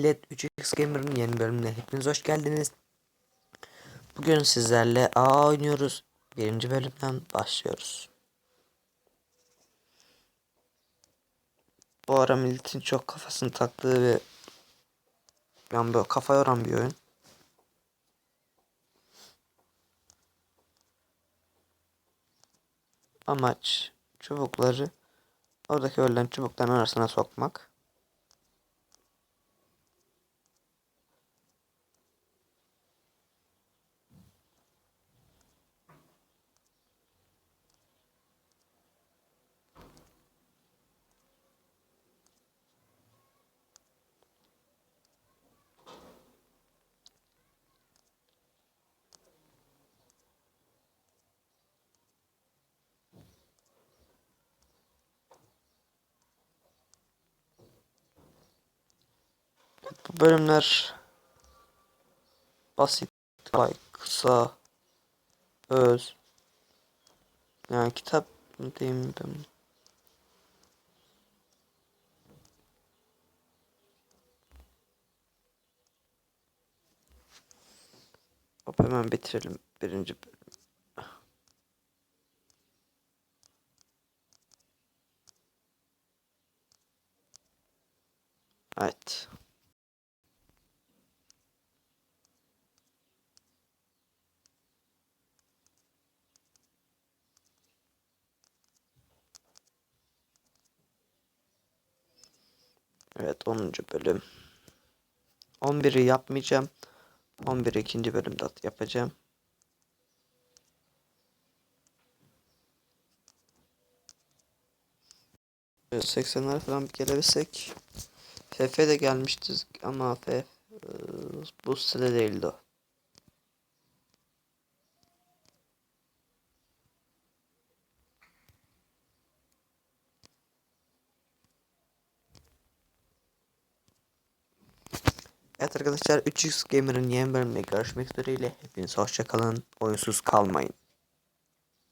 Millet 3x Gamer'ın yeni bölümüne hepiniz hoş geldiniz. Bugün sizlerle A oynuyoruz. Birinci bölümden başlıyoruz. Bu ara milletin çok kafasını taktığı ve yani böyle kafa yoran bir oyun. Amaç çubukları oradaki ölen çubukların arasına sokmak. Bu bölümler basit, kolay, kısa, öz. Yani kitap mı diyeyim ben? Hop hemen bitirelim birinci bölüm. Evet. Evet 10. bölüm. 11'i yapmayacağım. 11'i ikinci bölümde yapacağım. Böyle 80'ler falan bir gelebilsek. FF de gelmişti ama FF e, bu sitede değildi o. Evet arkadaşlar 3x Gamer'ın yeni bölümünde görüşmek dileğiyle. Hepiniz hoşçakalın. Oyunsuz kalmayın.